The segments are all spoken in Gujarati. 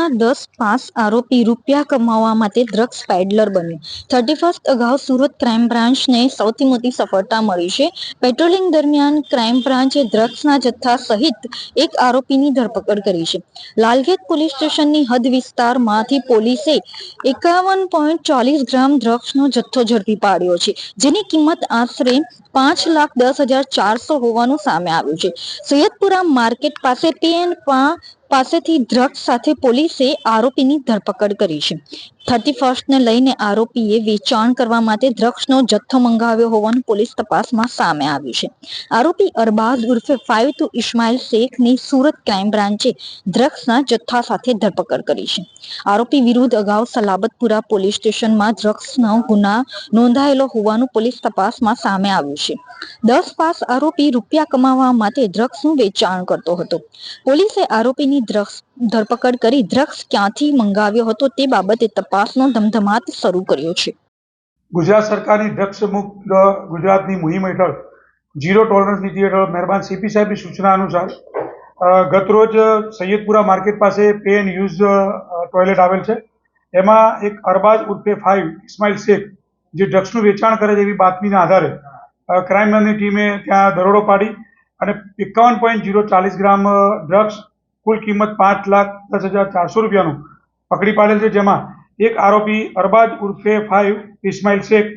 સુરતમાં દસ પાસ આરોપી રૂપિયા કમાવા માટે ડ્રગ્સ પેડલર બન્યો. થર્ટી ફર્સ્ટ અગાઉ સુરત ક્રાઇમ બ્રાન્ચને સૌથી મોટી સફળતા મળી છે. પેટ્રોલિંગ દરમિયાન ક્રાઇમ બ્રાન્ચે ડ્રગ્સના જથ્થા સહિત એક આરોપીની ધરપકડ કરી છે. લાલગેટ પોલીસ સ્ટેશનની હદ વિસ્તારમાંથી પોલીસે એકાવન પોઈન્ટ ચાલીસ ગ્રામ ડ્રગ્સનો જથ્થો ઝડપી પાડ્યો છે, જેની કિંમત આશરે પાંચ લાખ દસ હજાર ચારસો હોવાનું સામે આવ્યું છે. સૈયદપુરા માર્કેટ પાસે પીએન પાસેથી ડ્રગ્સ સાથે પોલીસે આરોપીની ધરપકડ કરી છે. થર્ટી ફર્સ્ટને લઈને આરોપીએ વેચાણ કરવા માટે દ્રક્ષનો જથ્થો મંગાવ્યો હોવાનું પોલીસ તપાસમાં સામે આવ્યું છે. આરોપી અરબાઝ ઉર્ફે ફાઇવ ટુ ઇસ્માઇલ શેખની સુરત ક્રાઇમ બ્રાન્ચે દ્રક્ષના જથ્થા સાથે ધરપકડ કરી છે. આરોપી વિરુદ્ધ અગાઉ સલાબતપુરા પોલીસ સ્ટેશનમાં ડ્રગ્સનો ગુના નોંધાયેલો હોવાનું પોલીસ તપાસમાં સામે આવ્યું છે. દસ પાસ આરોપી રૂપિયા કમાવા માટે ડ્રગ્સનું વેચાણ કરતો હતો. પોલીસે આરોપીની ડ્રગ્સ ધરપકડ કરી ડ્રગ્સ ક્યાંથી મંગાવ્યો હતો તે બાબતે તપાસનો ધમધમાટ શરૂ કર્યો છે. ગુજરાત સરકારની ડ્રગ્સ મુક્ત ગુજરાતની મુહિમ હેઠળ ઝીરો ટોલરન્સ નીતિ હેઠળ મહેરબાન સીપી સાહેબની સૂચના અનુસાર ગતરોજ સૈયદપુરા માર્કેટ પાસે પે એન્ડ યુઝ ટોયલેટ આવેલ છે. એમાં એક અરબાજ ઉર્ફે ફાઇવ ઇસ્માઇલ શેખ જે ડ્રગ્સનું વેચાણ કરે છે એવી બાતમીના આધારે ક્રાઇમ બ્રાન્ચની ટીમે ત્યાં દરોડો પાડી અને એકાવન પોઈન્ટ જીરો ચાલીસ ગ્રામ ડ્રગ્સ કુલ કિંમત પાંચ લાખ દસ હજાર ચારસો રૂપિયાનું પકડી પાડેલ છે, જેમાં એક આરોપી અરબાજ ઉર્ફે ફાઇવ ઇસ્માઇલ શેખ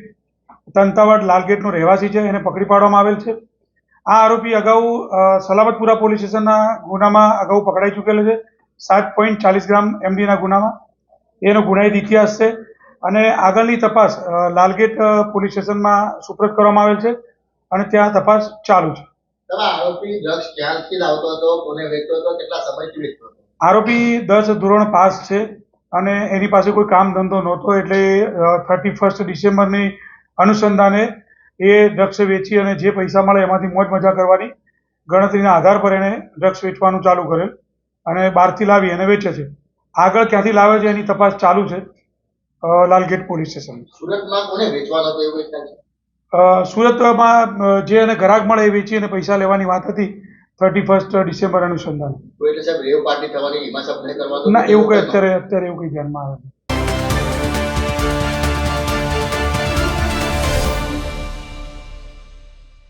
તંતાવાડ લાલગેટનો રહેવાસી છે, એને પકડી પાડવામાં આવેલ છે. આ આરોપી અગાઉ સલામતપુરા પોલીસ સ્ટેશનના ગુનામાં અગાઉ પકડાઈ ચૂકેલો છે, સાત પોઈન્ટ ચાલીસ ગ્રામ એમડીના ગુનામાં. એનો ગુનાહિત ઇતિહાસ છે અને આગળની તપાસ લાલગેટ પોલીસ સ્ટેશનમાં સુપ્રત કરવામાં આવેલ છે અને ત્યાં તપાસ ચાલુ છે. તમે આરોપી ડ્રગ્સ ક્યાંથી લાવતો હતો કોને વેચતો હતો કેટલા સમયથી વેચતો હતો? આરોપી દસ ધોરણ પાસ છે અને એની પાસે કોઈ કામ ધંધો નહોતો એટલે થર્ટી ફર્સ્ટ ડિસેમ્બરની અનુસંધાને એ ડ્રગ્સ વેચી અને જે પૈસા મળે એમાંથી મોજ મજા કરવાની ગણતરીના આધાર પર એણે ડ્રગ્સ વેચવાનું ચાલુ કરેલ અને બહારથી લાવી અને વેચે છે. આગળ ક્યાંથી લાવે છે એની તપાસ ચાલુ છે લાલગેટ પોલીસ સ્ટેશન સુરતમાં કોને વેચવાનો હતો એવું સુરતમાં જે એને ગ્રાહક મળે એ વેચી અને પૈસા લેવાની વાત હતી થર્ટી ફર્સ્ટ ડિસેમ્બર અનુસંધાન ના એવું કંઈ અત્યારે અત્યારે એવું કંઈ ધ્યાનમાં આવે નહીં.